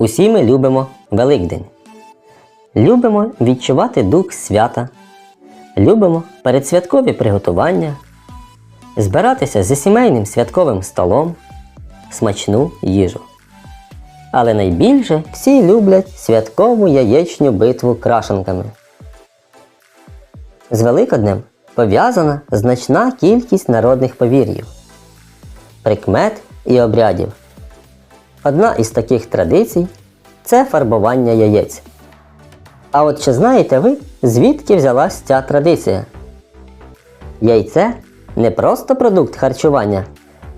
Усі ми любимо Великдень. Любимо відчувати дух свята. Любимо передсвяткові приготування, збиратися за сімейним святковим столом, смачну їжу. Але найбільше всі люблять святкову яєчню битву крашенками. З Великоднем пов'язана значна кількість народних повір'їв, прикмет і обрядів. Одна із таких традицій це фарбування яєць. А от чи знаєте ви, звідки взялась ця традиція? Яйце не просто продукт харчування,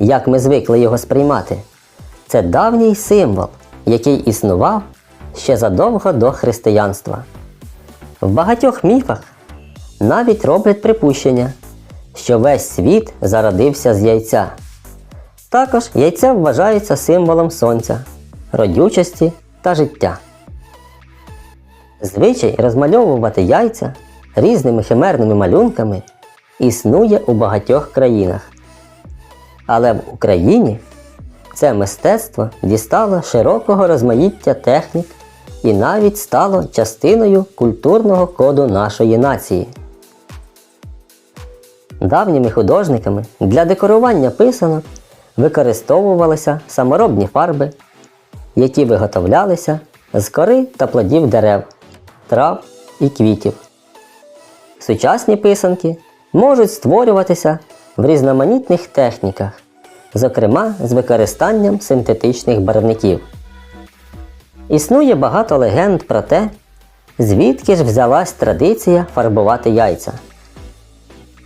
як ми звикли його сприймати. Це давній символ, який існував ще задовго до християнства. В багатьох міфах навіть роблять припущення, що весь світ зародився з яйця. Також яйце вважається символом сонця, родючості та життя. Звичай розмальовувати яйця різними химерними малюнками існує у багатьох країнах. Але в Україні це мистецтво дістало широкого розмаїття технік і навіть стало частиною культурного коду нашої нації. Давніми художниками для декорування писанок використовувалися саморобні фарби, які виготовлялися з кори та плодів дерев, трав і квітів. Сучасні писанки можуть створюватися в різноманітних техніках, зокрема з використанням синтетичних барвників. Існує багато легенд про те, звідки ж взялась традиція фарбувати яйця.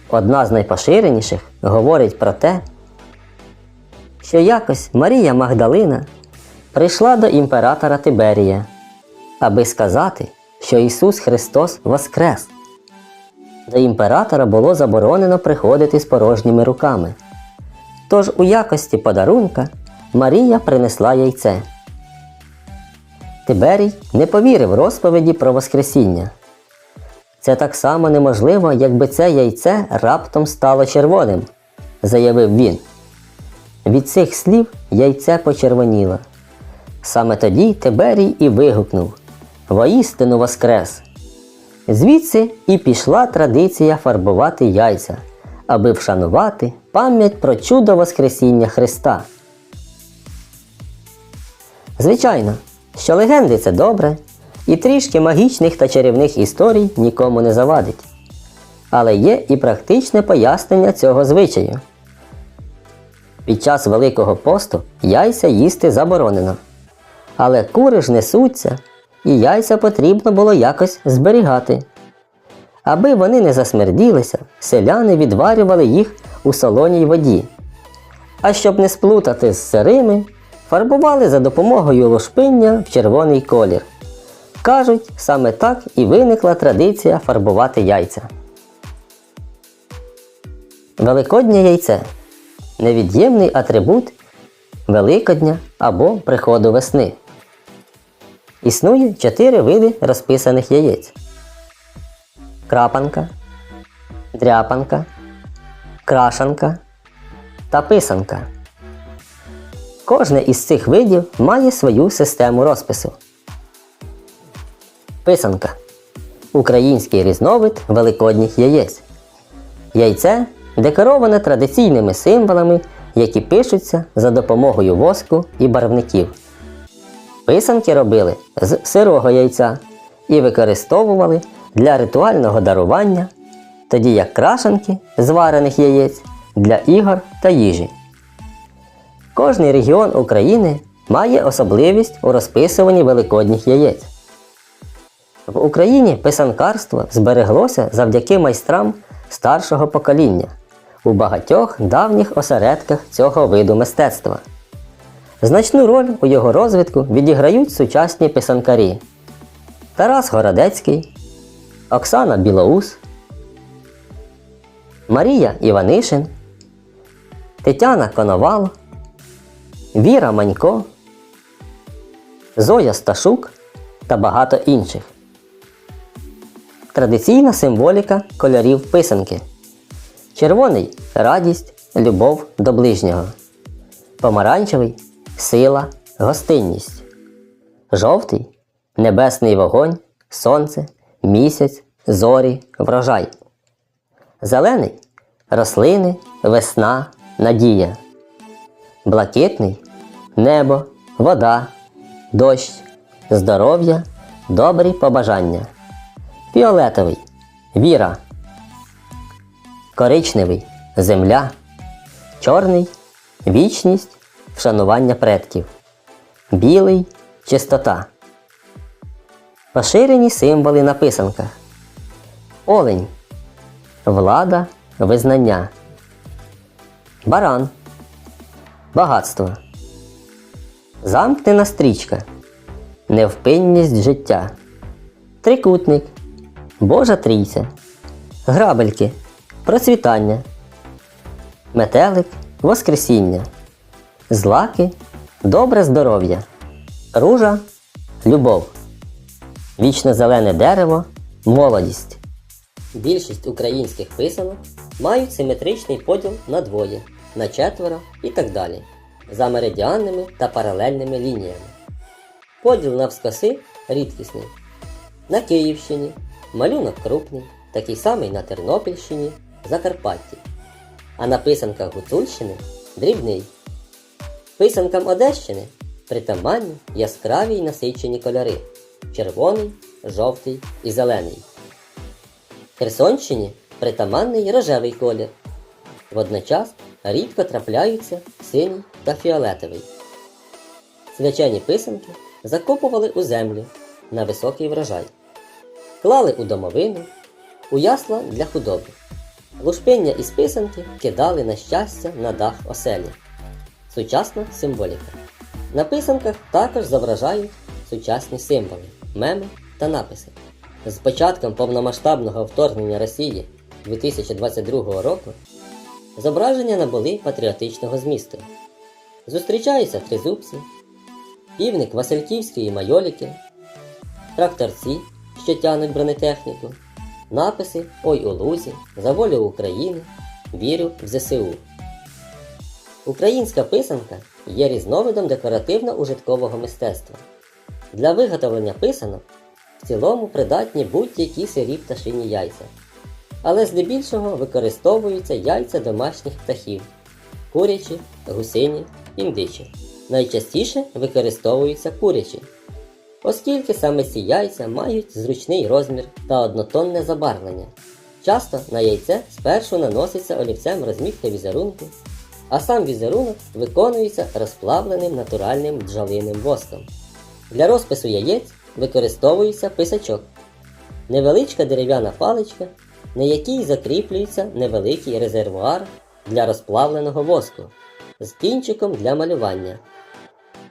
Одна з найпоширеніших говорить про те, що якось Марія Магдалина прийшла до імператора Тиберія, аби сказати, що Ісус Христос воскрес. До імператора було заборонено приходити з порожніми руками. Тож у якості подарунка Марія принесла яйце. Тиберій не повірив розповіді про Воскресіння. Це так само неможливо, якби це яйце раптом стало червоним, заявив він. Від цих слів яйце почервоніло. Саме тоді Тиберій і вигукнув Воістину воскрес! Звідси і пішла традиція фарбувати яйця, аби вшанувати пам'ять про чудо Воскресіння Христа. Звичайно, що легенди це добре, і трішки магічних та чарівних історій нікому не завадить. Але є і практичне пояснення цього звичаю. Під час Великого посту яйця їсти заборонено. Але кури ж несуться, і яйця потрібно було якось зберігати. Аби вони не засмерділися, селяни відварювали їх у солоній воді. А щоб не сплутати з сирими, фарбували за допомогою лушпиння в червоний колір. Кажуть, саме так і виникла традиція фарбувати яйця. Великоднє яйце невід'ємний атрибут Великодня або приходу весни. Існує чотири види розписаних яєць: крапанка, дряпанка, крашанка та писанка. Кожне із цих видів має свою систему розпису. Писанка український різновид великодніх яєць. Яйце декороване традиційними символами, які пишуться за допомогою воску і барвників. Писанки робили з сирого яйця і використовували для ритуального дарування, тоді як крашенки з варених яєць для ігор та їжі. Кожний регіон України має особливість у розписуванні великодніх яєць. В Україні писанкарство збереглося завдяки майстрам старшого покоління у багатьох давніх осередках цього виду мистецтва. Значну роль у його розвитку відіграють сучасні писанкарі Тарас Городецький, Оксана Білоус, Марія Іванишин, Тетяна Коновал, Віра Манько, Зоя Сташук та багато інших. Традиційна символіка кольорів писанки. Червоний радість, любов до ближнього. Помаранчевий сила, гостинність. Жовтий небесний вогонь, сонце, місяць, зорі, врожай. Зелений рослини, весна, надія. Блакитний небо, вода, дощ, здоров'я, добрі побажання. Фіолетовий віра. Коричневий земля. Чорний вічність, вшанування предків. Білий чистота. Поширені символи на писанках. Олень. Влада, визнання. Баран. Багатство. Замкнена стрічка. Невпинність життя. Трикутник. Божа трійця. Грабельки. Процвітання. Метелик. Воскресіння. Злаки. Добре здоров'я. Ружа. Любов. Вічно зелене дерево. Молодість. Більшість українських писанок мають симетричний поділ на двоє, на четверо і так далі, за меридіанними та паралельними лініями. Поділ навскоси рідкісний. На Київщині малюнок крупний, такий самий на Тернопільщині, Закарпатті. А на писанках Гуцульщини дрібний. Писанкам Одещини притаманні яскраві й насичені кольори червоний, жовтий і зелений. Херсонщині притаманний рожевий колір. Водночас рідко трапляються синій та фіолетовий. Свячені писанки закопували у землю на високий врожай, клали у домовину, у ясла для худоби. Лушпиння із писанки кидали на щастя на дах оселі. Сучасна символіка. На писанках також зображають сучасні символи, меми та написи. З початком повномасштабного вторгнення Росії 2022 року зображення набули патріотичного змісту. Зустрічаються тризубці, півник Васильківської майоліки, тракторці, що тягнуть бронетехніку, написи Ой у лузі, За волю України, Вірю в ЗСУ. Українська писанка є різновидом декоративно-ужиткового мистецтва. Для виготовлення писанок в цілому придатні будь-які сирі пташині яйця. Але здебільшого використовуються яйця домашніх птахів курячі, гусині, індичі. Найчастіше використовуються курячі, оскільки саме ці яйця мають зручний розмір та однотонне забарвлення. Часто на яйце спершу наноситься олівцем розмітка візерунку, а сам візерунок виконується розплавленим натуральним бджолиним воском. Для розпису яєць використовується писачок. Невеличка дерев'яна паличка, на якій закріплюється невеликий резервуар для розплавленого воску з кінчиком для малювання,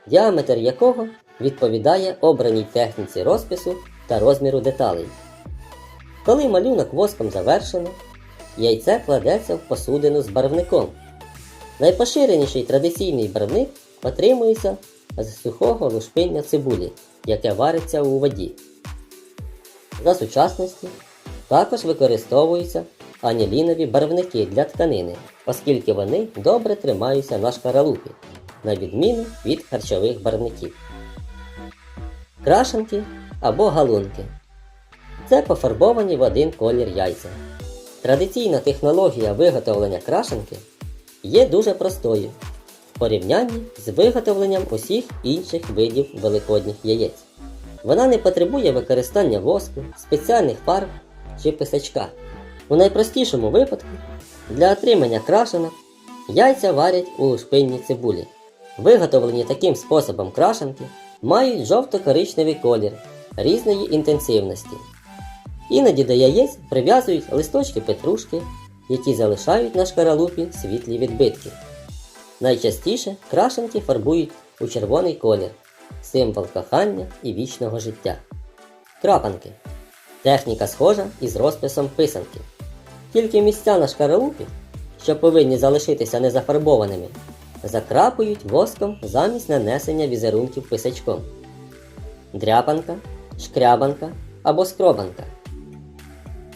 діаметр якого відповідає обраній техніці розпису та розміру деталей. Коли малюнок воском завершено, яйце кладеться в посудину з барвником. Найпоширеніший традиційний барвник отримується з сухого лушпиння цибулі, яке вариться у воді. За сучасності також використовуються анілінові барвники для тканини, оскільки вони добре тримаються на шкаралупі, на відміну від харчових барвників. Крашенки або галунки це пофарбовані в один колір яйця. Традиційна технологія виготовлення крашенки є дуже простою в порівнянні з виготовленням усіх інших видів великодніх яєць. Вона не потребує використання воску, спеціальних фарб чи писачка. У найпростішому випадку для отримання крашенок яйця варять у лушпинній цибулі. Виготовлені таким способом крашенки мають жовто-коричневий колір різної інтенсивності. Іноді до яєць прив'язують листочки петрушки, які залишають на шкаралупі світлі відбитки. Найчастіше крашенки фарбують у червоний колір, символ кохання і вічного життя. Крапанки. Техніка схожа із розписом писанки. Тільки місця на шкаралупі, що повинні залишитися незафарбованими, закрапують воском замість нанесення візерунків писачком. Дряпанка, шкрябанка або скробанка.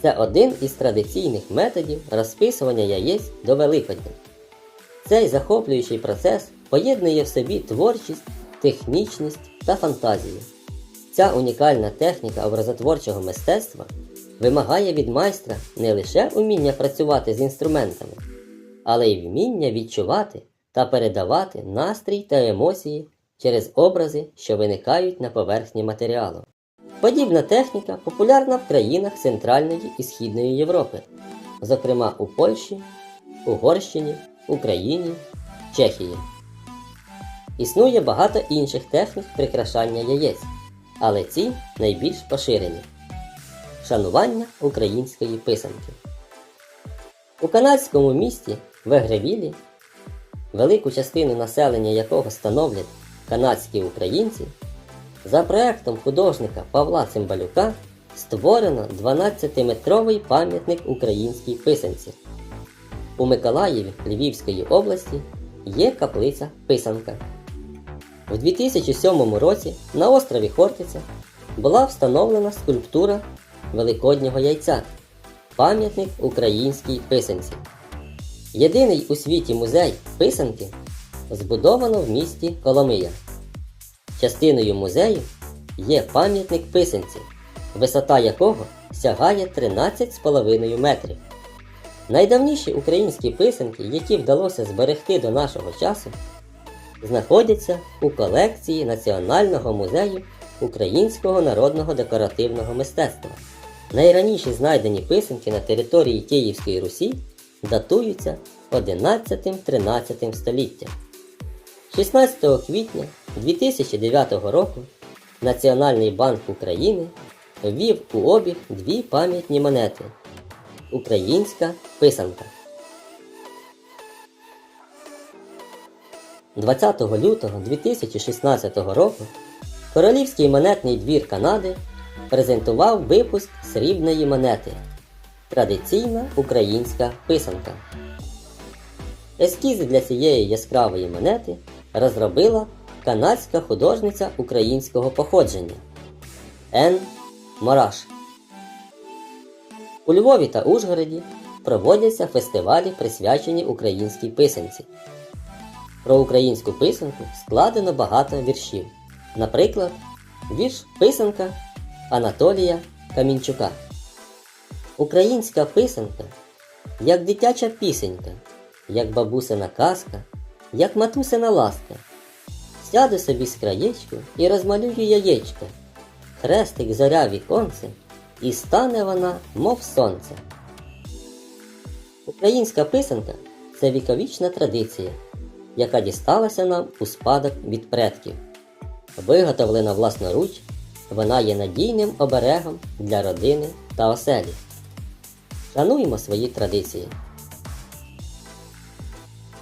Це один із традиційних методів розписування яєць до Великодня. Цей захоплюючий процес поєднує в собі творчість, технічність та фантазію. Ця унікальна техніка образотворчого мистецтва вимагає від майстра не лише уміння працювати з інструментами, але й вміння відчувати та передавати настрій та емоції через образи, що виникають на поверхні матеріалу. Подібна техніка популярна в країнах Центральної і Східної Європи, зокрема у Польщі, Угорщині, Україні, Чехії. Існує багато інших технік прикрашання яєць, але ці найбільш поширені. Шанування української писанки. У канадському місті Вегревілі, велику частину населення якого становлять канадські українці, за проектом художника Павла Цимбалюка створено 12-метровий пам'ятник українській писанці. У Миколаєві Львівської області є каплиця Писанка. У 2007 році на острові Хортиця була встановлена скульптура Великоднього яйця пам'ятник українській писанці. Єдиний у світі музей писанки збудовано в місті Коломия. Частиною музею є пам'ятник писанці, висота якого сягає 13,5 метрів. Найдавніші українські писанки, які вдалося зберегти до нашого часу, знаходяться у колекції Національного музею українського народного декоративного мистецтва. Найраніші знайдені писанки на території Київської Русі датуються 11-13 століттям. 16 квітня 2009 року Національний банк України ввів у обіг дві пам'ятні монети Українська писанка. 20 лютого 2016 року Королівський монетний двір Канади презентував випуск срібної монети Традиційна українська писанка. Ескізи для цієї яскравої монети розробила канадська художниця українського походження Ен Мораш. У Львові та Ужгороді проводяться фестивалі, присвячені українській писанці. Про українську писанку складено багато віршів. Наприклад, вірш Писанка Анатолія Камінчука. Українська писанка, як дитяча пісенька, як бабусина казка, як матусина ласка. Сяду собі з краєчку і розмалюю яєчка, хрестик зоря віконце, і стане вона, мов сонце. Українська писанка це віковічна традиція, яка дісталася нам у спадок від предків. Виготовлена власноруч, вона є надійним оберегом для родини та оселі. Шануємо свої традиції.